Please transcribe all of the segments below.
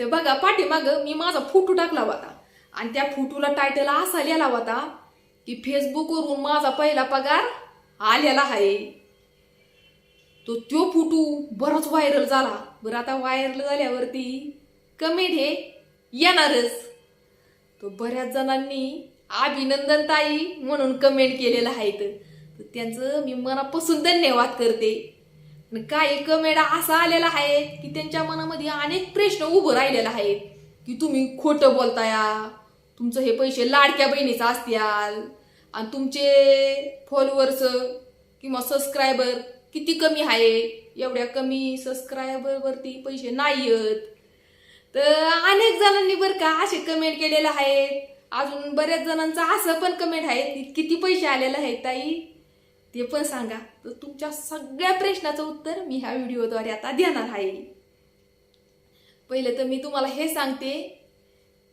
तर बघा पाठीमाग मी माझा फोटो टाकला होता. आणि त्या फोटोला टायटल असा लिहिला होता की फेसबुकवरून माझा पहिला पगार आलेला आहे. तो तो फोटो बराच व्हायरल झाला. बरं आता व्हायरल झाल्यावरती कमेंट हे येणारच. तो बऱ्याच जणांनी अभिनंदन ताई म्हणून कमेंट केलेलं आहे. तर त्यांचं मी मनापासून धन्यवाद करते. काही कमेंट असा आलेला आहे की त्यांच्या मनामध्ये अनेक प्रश्न उभं राहिलेला आहेत की तुम्ही खोटं बोलताया तुमचं हे पैसे लाडक्या बहिणीचं असत्याल आणि तुमचे फॉलोअर्स किंवा सबस्क्रायबर किती कमी आहे? एवढ्या कमी सबस्क्रायबरवरती पैसे नाही आहेत तर अनेक जणांनी बरं का असे कमेंट केलेले आहेत. अजून बऱ्याच जणांचं असं पण कमेंट आहे की किती पैसे आलेले आहेत ताई? ते पण सांगा. तर तुमच्या सगळ्या प्रश्नाचं उत्तर मी ह्या व्हिडिओद्वारे आता देणार आहे. पहिलं तर मी तुम्हाला हे सांगते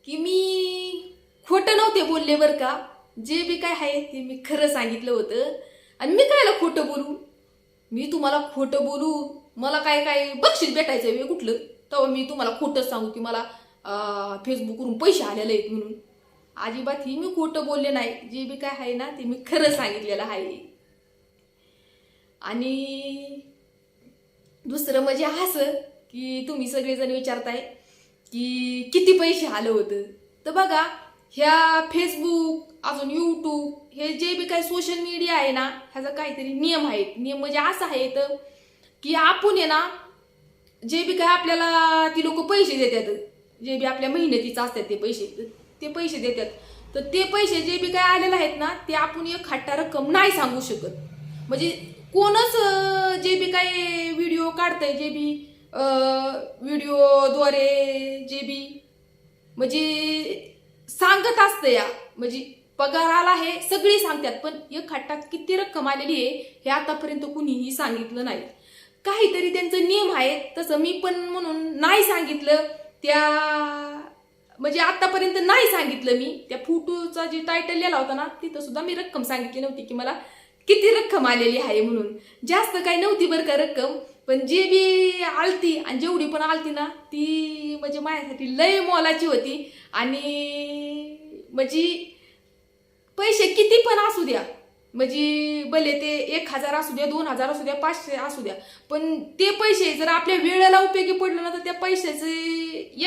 की मी खोटं नव्हते बोलले बरं का. जे बी काय आहे ते मी खरं सांगितलं होतं. आणि मी कायला खोटं बोलू? मी तुम्हाला खोटं बोलू? मला काय काय बक्षीस भेटायचं आहे कुठलं? तेव्हा मी तुम्हाला खोटंच सांगू की मला फेसबुकवरून पैसे आलेले आहेत म्हणून. अजिबात ही मी खोटं बोलले नाही. जे बी काय आहे ना ते मी खरं सांगितलेलं आहे. आणि दुसरं म्हणजे असं की तुम्ही सगळेजण विचारताय की किती पैसे आलं होतं? तर बघा ह्या फेसबुक अजून यूट्यूब हे जे बी काही सोशल मीडिया आहे ना ह्याचा काहीतरी नियम आहेत. नियम म्हणजे असं आहे तर की आपण आहे ना जे बी काय आपल्याला ती लोक पैसे देतात जे बी आपल्या मेहनतीचं असतात ते पैसे तर ते पैसे देतात. तर ते पैसे जे बी काय आलेले आहेत ना ते आपण एक खट्टा रक्कम नाही सांगू शकत. म्हणजे कोणच जे बी काही व्हिडिओ काढतंय जे बी व्हिडिओद्वारे जे बी म्हणजे सांगत असतं या. म्हणजे पगार आला हे सगळी सांगतात पण या खट्टात किती रक्कम आलेली आहे हे आतापर्यंत कुणीही सांगितलं नाही. काहीतरी त्यांचं नियम आहे तसं मी पण म्हणून नाही सांगितलं. त्या म्हणजे आतापर्यंत नाही सांगितलं मी. त्या फोटोचा जे टायटल लिहिला होता ना तिथं सुद्धा मी रक्कम सांगितली नव्हती की मला किती रक्कम आलेली आहे म्हणून. जास्त काही नव्हती बरं का रक्कम पण जे बी आलती आणि जेवढी पण आलती ना ती म्हणजे माझ्यासाठी लय मोलाची होती. आणि म्हणजे पैसे किती पण असू द्या म्हणजे भले ते एक हजार असू द्या दोन हजार असू द्या पाचशे असू द्या पण ते पैसे जर आपल्या वेळेला उपयोगी पडलं ना तर त्या पैशाचे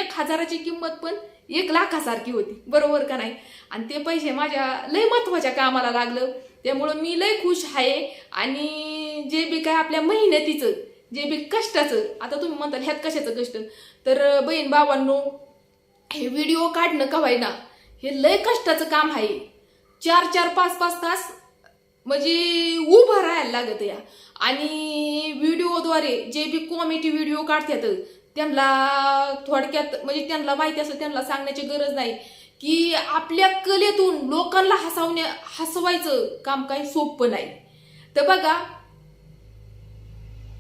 एक हजाराची किंमत पण एक लाखासारखी होती. बरोबर का नाही? आणि ते पैसे माझ्या लय महत्त्वाच्या कामाला लागलं. त्यामुळं मी लय खुश आहे. आणि जे बी काय आपल्या मेहनतीचं जे बी कष्टाचं आता तुम्ही म्हणताल ह्यात कशाचं कष्ट? तर बहीण बाबांनो हे व्हिडिओ काढणं का ना हे लय कष्टाचं काम आहे. चार चार पाच पाच तास म्हणजे उभं राहायला लागत या. आणि व्हिडिओद्वारे जे बी कॉमेडी व्हिडिओ काढतात त्यांना थोडक्यात म्हणजे त्यांना माहिती असं त्यांना सांगण्याची गरज नाही. की आपल्या कलेतून लोकांना हसवण्या हसवायचं काम काही सोपं नाही. तर बघा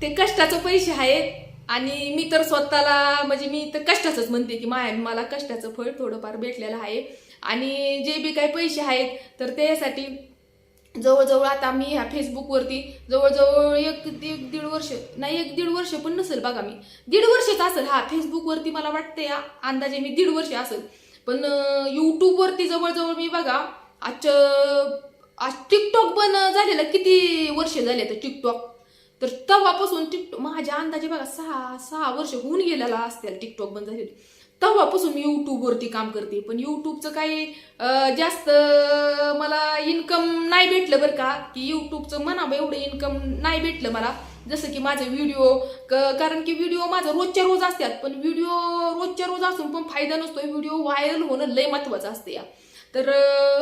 ते कष्टाचे पैसे आहेत आणि मी तर स्वतःला म्हणजे मी तर कष्टाचंच म्हणते की माया मला कष्टाचं फळ थोडंफार भेटलेलं आहे. आणि जे बी काही पैसे आहेत तर त्यासाठी जवळजवळ आता मी ह्या फेसबुकवरती जवळजवळ एक एक दीड वर्ष नाही एक दीड वर्ष पण नसेल बघा मी. दीड वर्षच असेल. हा फेसबुकवरती मला वाटतं या अंदाजे मी दीड वर्ष असेल. पण यूट्यूबवरती जवळजवळ मी बघा आजच्या आज टिकटॉक पण झालेलं किती वर्ष झाले तर टिकटॉक तर तेव्हापासून टिकटॉक माझ्या अंदाजे बघा सहा सहा वर्ष होऊन गेलेला असतील टिकटॉक बंद झालेली. तेव्हापासून मी यूट्यूबवरती काम करते. पण यूट्यूबचं काही जास्त मला इन्कम नाही भेटलं बरं का. की यूट्यूबचं म्हणावं एवढं इन्कम नाही भेटलं मला. जसं की माझे व्हिडिओ कारण की व्हिडिओ माझं रोजच्या रोज असतात. पण व्हिडिओ रोजच्या रोज असून पण फायदा नसतो व्हिडिओ व्हायरल होणं लय महत्वाचं असते या. तर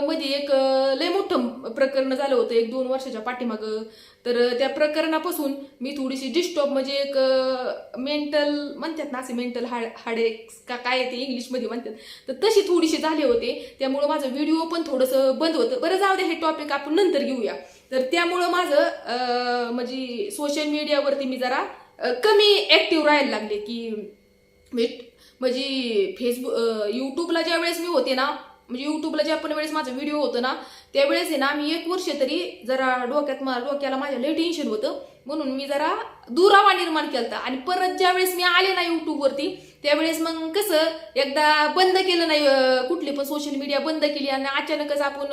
मध्ये एक लय मोठं प्रकरण झालं होतं. एक दोन वर्षाच्या पाठीमागं. तर त्या प्रकरणापासून मी थोडीशी डिस्टर्ब म्हणजे एक मेंटल म्हणतात ना असे मेंटल हाड हाडे का काय ते इंग्लिशमध्ये म्हणतात. तर तशी थोडीशी झाले होते. त्यामुळं माझं व्हिडिओ पण थोडंसं बंद होतं. बरं जाऊ द्या हे टॉपिक आपण नंतर घेऊया. तर त्यामुळं माझं म्हणजे सोशल मीडियावरती मी जरा कमी ॲक्टिव्ह राहायला लागले की म्हणजे फेसबुक यूट्यूबला ज्या वेळेस मी होते ना म्हणजे युट्यूबला ज्या पण वेळेस माझा व्हिडिओ होतो ना त्यावेळेस आहे ना मी एक वर्ष तरी जरा डोक्यात मा- डोक्याला माझ्या लय टेन्शन होतं. म्हणून मी जरा दुरावा निर्माण केला आणि परत ज्यावेळेस मी आले ना युट्यूबवरती त्यावेळेस मग कसं एकदा बंद केलं नाही कुठली पण सोशल मीडिया बंद केली आणि अचानकच आपण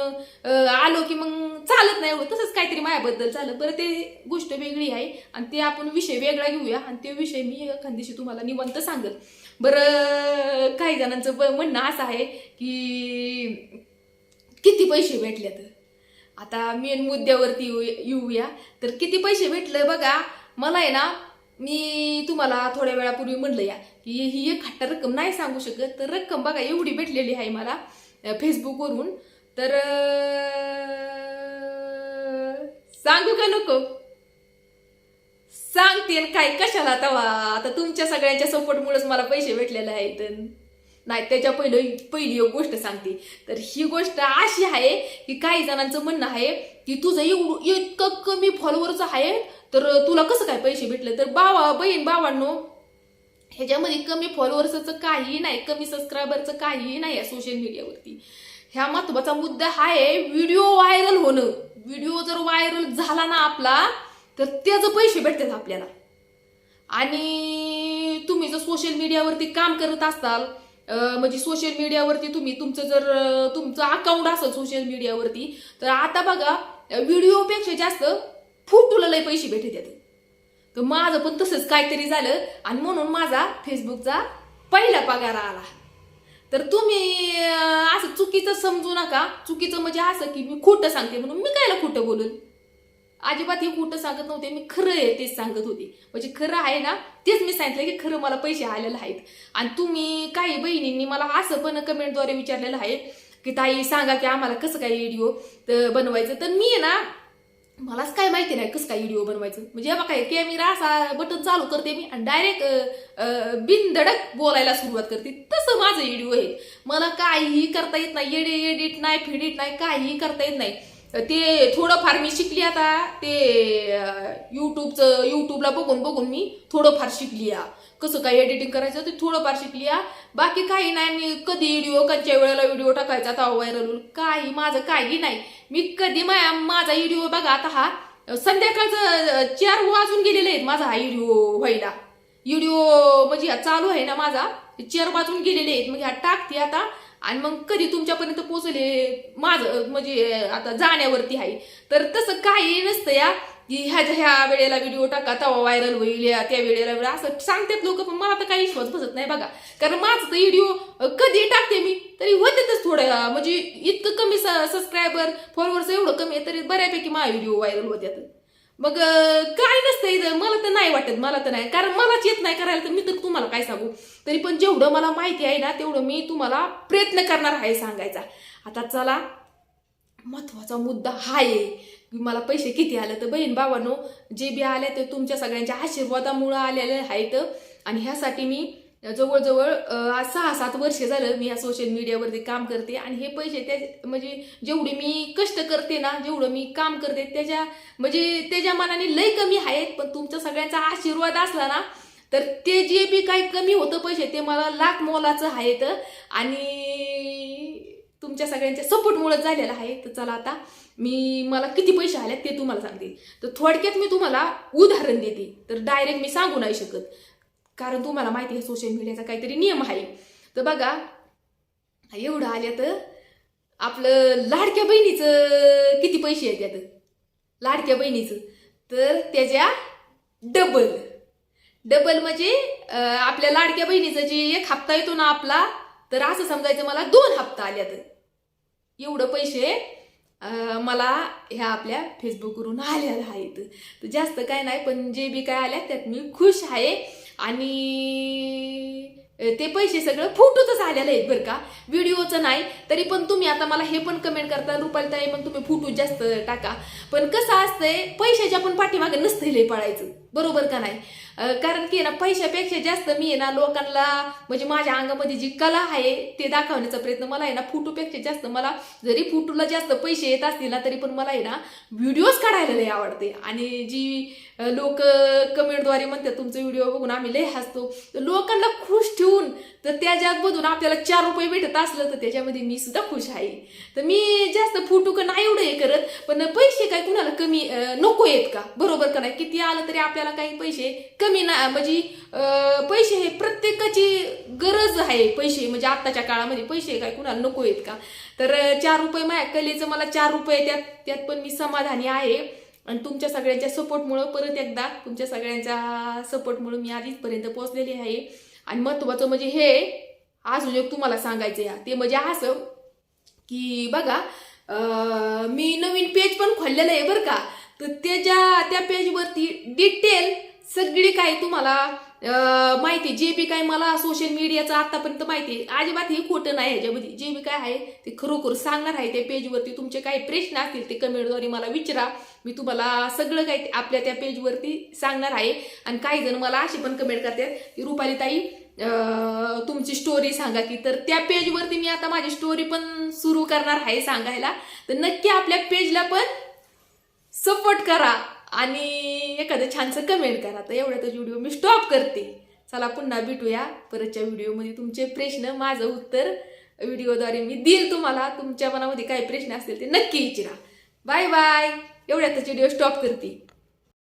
आलो की मग चालत नाही एवढं. तसंच काहीतरी माझ्याबद्दल चालत बरं ते गोष्ट वेगळी आहे. आणि ते आपण विषय वेगळा घेऊया. आणि ते विषय मी एखाद्याशी तुम्हाला निवंत सांगेल. बरं काही जणांचं ब- म्हणणं असं आहे की किती पैसे भेटलेत? आता मेन मुद्द्यावरती येऊ- येऊया. तर किती पैसे भेटले बघा? मला आहे ना मी तुम्हाला थोड्या वेळापूर्वी म्हणलं या की ही एक हट्टा रक्कम नाही सांगू शकत. तर रक्कम बघा एवढी भेटलेली आहे मला फेसबुकवरून तर सांगू का नको? सांगते काय? कशाला तवा? आता तुमच्या सगळ्यांच्या सपोर्टमुळेच मला पैसे भेटलेले आहेत. नाही त्याच्या पहिलं पहिली एक गोष्ट सांगते. तर ही गोष्ट अशी आहे की काही जणांचं म्हणणं आहे की तुझं एवढं इतकं कमी फॉलोअरच आहे तर तुला कसं काय पैसे भेटले? तर बावा बहीण बावांनो ह्याच्यामध्ये कमी फॉलोअर्सचं काहीही नाही कमी सबस्क्रायबरचं काहीही नाही आहे सोशल मीडियावरती ह्या महत्त्वाचा मुद्दा हा आहे व्हिडिओ व्हायरल होणं. व्हिडिओ जर व्हायरल झाला ना आपला तर त्याचं पैसे भेटतात आपल्याला. आणि तुम्ही जर सोशल मीडियावरती काम करत असाल म्हणजे सोशल मीडियावरती तुम्ही तुमचं जर तुमचं अकाउंट असेल सोशल मीडियावरती तर आता बघा व्हिडिओपेक्षा जास्त फोटोला लय पैसे भेटत येतात. तर माझं पण तसंच काहीतरी झालं आणि म्हणून माझा फेसबुकचा पहिला पगार आला. तर तुम्ही असं चुकीचं समजू नका. चुकीचं म्हणजे असं की मी खोटं सांगते म्हणून मी कायला खोटं बोलून? अजिबात हे खोटं सांगत नव्हते मी खरं आहे तेच सांगत होते. म्हणजे खरं आहे ना तेच मी सांगितलं की खरं मला पैसे आलेले आहेत. आणि तुम्ही काही बहिणींनी मला असं पण कमेंटद्वारे विचारलेलं आहे की ताई सांगा की आम्हाला कसं काय व्हिडिओ बनवायचं? तर मी आहे ना मलाच काय माहिती नाही कसं काय व्हिडिओ बनवायचं. म्हणजे हे बघा कॅमेरा असा बटन चालू करते मी आणि डायरेक्ट बिनधडक बोलायला सुरुवात करते. तसं माझं व्हिडिओ आहे. मला काहीही करता येत नाही एडि एडिट नाही फिडिट नाही काहीही करता येत नाही. ते थोडंफार मी शिकली आता. ते यूट्यूबचं यूट्यूबला बघून बघून मी थोडंफार शिकली आ. कसं काय एडिटिंग करायचं ते थोडंफार शिकली आ. बाकी काही नाही आणि कधी व्हिडिओ कंच्या वेळेला व्हिडिओ टाकायचा आता व्हायरल काही माझं काही नाही. मी कधी माया माझा व्हिडिओ बघा आता हा संध्याकाळचं चार वाजून गेलेले आहेत माझा हा व्हिडिओ व्हायला. व्हिडिओ म्हणजे हा चालू आहे ना माझा चार वाजून गेलेले आहेत. म्हणजे हा टाकते आता. आणि मग कधी तुमच्यापर्यंत पोचले माझं म्हणजे आता जाण्यावरती आहे. तर तसं काही नसतं या. की ह्या ह्या वेळेला व्हिडिओ टाका तवा व्हायरल होईल या त्या वेळेला वेळा असं सांगतात लोक पण मला तर काही विश्वास बसत नाही बघा. कारण माझं तर व्हिडिओ कधी टाकते मी? तरी होतेच थोडं म्हणजे इतकं कमी सबस्क्रायबर फॉलोअर्स एवढं कमी आहे तरी बऱ्यापैकी माझा व्हिडिओ व्हायरल होत्यात. मग काय नसतं इथं. मला तर नाही वाटत मला तर नाही. कारण मलाच येत नाही करायला तर मी तर तुम्हाला काय सांगू? तरी पण जेवढं मला माहिती आहे ना तेवढं मी तुम्हाला प्रयत्न करणार आहे सांगायचा. आता चला महत्त्वाचा मुद्दा हा आहे. मला पैसे किती आले तर बहीण भावानो जे बी आले ते तुमच्या सगळ्यांच्या आशीर्वादामुळं आलेले आहेत. आणि ह्यासाठी मी जवळजवळ सहा सात वर्ष झालं मी या सोशल मीडियावरती काम करते आणि हे पैसे त्या म्हणजे जेवढे मी कष्ट करते ना जेवढं मी काम करते त्याच्या म्हणजे त्याच्या मनाने लय कमी आहेत पण तुमच्या सगळ्यांचा आशीर्वाद असला ना तर ते जे बी काही कमी होतं पैसे ते मला लाख मोलाचं आहेत आणि तुमच्या सगळ्यांच्या सपोर्टमुळे झालेलं आहे. तर चला आता मी मला किती पैसे आले ते तुम्हाला सांगते. तर थोडक्यात मी तुम्हाला उदाहरण देते. तर डायरेक्ट मी सांगू नाही शकत. कारण तुम्हाला माहिती आहे सोशल मीडियाचा काहीतरी नियम आहे. तर बघा एवढं आले तर आपलं लाडक्या बहिणीचं किती पैसे आहेत त्यात लाडक्या बहिणीचं. तर त्याच्या डबल डबल म्हणजे आपल्या लाडक्या बहिणीचं जे एक हप्ता येतो ना आपला तर असं समजायचं मला दोन हप्ता आल्यात एवढं पैसे मला ह्या आपल्या फेसबुकवरून आलेल्या आहेत. तर जास्त काय नाही पण जे बी काय आल्या त्यात मी खुश आहे. आणि ते पैसे सगळं फोटोच आलेलं आहेत बरं का. व्हिडिओचं नाही तरी पण तुम्ही आता मला हे पण कमेंट करता रुपाली ताई मग तुम्ही फोटो जास्त टाका. पण कसं असतंय पैशाच्या पण पाठीमागे नसतं लय पळायचं. बरोबर का नाही? कारण की ना पैशापेक्षा जास्त मी आहे ना लोकांना म्हणजे माझ्या अंगामध्ये जी कला आहे ते दाखवण्याचा प्रयत्न मला आहे ना फोटोपेक्षा जास्त मला जरी फोटोला जास्त पैसे येत असतील ना तरी पण मला आहे ना व्हिडिओज काढायला लय आवडते. आणि जी लोक कमेंटद्वारे म्हणतात तुमचे व्हिडिओ बघून आम्ही लय हसतो. तर लोकांना खुश ठेवून तर त्या जगमधून आपल्याला चार रुपये भेटत असलं तर त्याच्यामध्ये मी सुद्धा खुश आहे. तर मी जास्त फोटो का नाही एवढं हे करत पण पैसे काय कुणाला कमी नको आहेत का? बरोबर का नाही? किती आलं तरी आपल्याला काही पैसे कमी ना म्हणजे पैसे हे प्रत्येकाची गरज आहे. पैसे म्हणजे आत्ताच्या काळामध्ये पैसे काय कुणाला नको आहेत का? तर चार रुपये माझ्या कलेचं मला चार रुपये त्यात त्यात पण मी समाधानी आहे. आणि तुमच्या सगळ्यांच्या सपोर्टमुळं परत एकदा तुमच्या सगळ्यांच्या सपोर्टमुळं मी आधीचपर्यंत पोहोचलेली आहे. आणि महत्वाचं म्हणजे हे अजून म्हणजे एक तुम्हाला सांगायचं या ते म्हणजे असं की बघा मी नवीन पेज पण खोललेलं आहे बरं का. तर त्याच्या त्या पेजवरती डिटेल सगळी काही तुम्हाला माहिती जे बी काय मला सोशल मीडियाचं आतापर्यंत माहिती आहे अजिबात हे खोटं नाही ह्याच्यामध्ये जे बी काय आहे ते खरोखर सांगणार आहे त्या पेजवरती तुमचे काही प्रश्न असतील ते कमेंटद्वारे मला विचारा. मी तुम्हाला सगळं काही ते आपल्या त्या पेजवरती सांगणार आहे. आणि काही जण मला अशी पण कमेंट करतात की रुपाली ताई तुमची स्टोरी सांगा की. तर त्या पेजवरती मी आता माझी स्टोरी पण सुरू करणार आहे सांगायला. तर नक्की आपल्या पेजला पण सपोर्ट करा. आणि एखादं छानसं कमेंट करा. तर एवढ्यातच व्हिडिओ मी स्टॉप करते. चला पुन्हा भेटूया. परतच्या व्हिडिओमध्ये तुमचे प्रश्न माझं उत्तर व्हिडिओद्वारे मी देईल तुम्हाला. तुमच्या मनामध्ये काही प्रश्न असतील ते नक्की विचारा. बाय बाय एवढ्यातच व्हिडिओ स्टॉप करते.